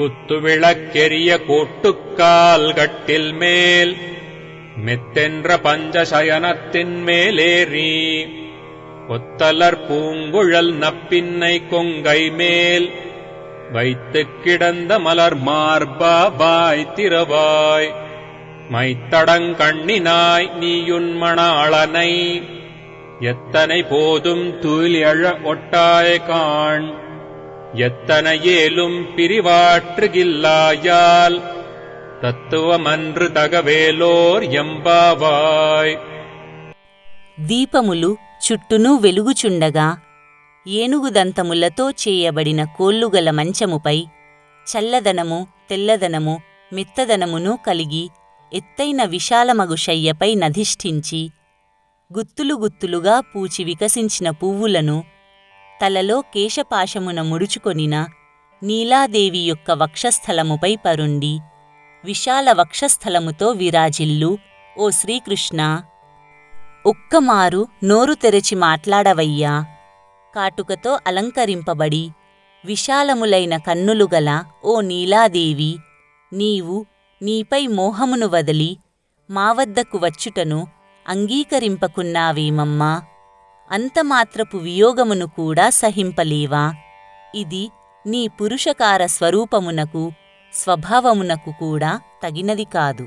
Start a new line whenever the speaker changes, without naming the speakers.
குத்துவிளக்கெரிய கோட்டுக்கால் கட்டில் மேல் மெத்தென்ற பஞ்சசயனத்தின் மேலேறி ஒத்தலர் பூங்குழல் நப்பின்னை கொங்கை மேல் வைத்துக் கிடந்த மலர் மார்பா வாய் திறவாய் மைத்தடங்கண்ணினாய் நீயுன்மணாளனை எத்தனை போதும் துயிலெழ ஒட்டாய காண் எத்தனை ஏலும் பிரிவாற்றுகில்லாயால் தத்துவமன்று தகவேலோர் எம்பாவாய்
దీపములు చుట్టూనూ వెలుగుచుండగా ఏనుగుదంతములతో చేయబడిన కోల్లుగల మంచముపై చల్లదనము తెల్లదనము మిత్తదనమును కలిగి ఎత్తైన విశాలమగు శయ్యపై నధిష్ఠించి గుత్తులు గుత్తులుగా పూచి వికసించిన పువ్వులను తలలో కేశపాశమున ముడుచుకొనిన నీలాదేవి యొక్క వక్షస్థలముపై పరుండి విశాల వక్షస్థలముతో విరాజిల్లు ఓ శ్రీకృష్ణ ఒక్కమారు నోరు తెరచి మాట్లాడవయ్యా కాటుకతో అలంకరింపబడి విశాలములైన కన్నులు గల ఓ నీలాదేవి నీవు నీపై మోహమును వదలి మా వద్దకు వచ్చుటను అంగీకరింపకున్నావేమమ్మా? అంతమాత్రపు వియోగమును కూడా సహింపలేవా? ఇది నీ పురుషకార స్వరూపమునకు స్వభావమునకు కూడా తగినది కాదు.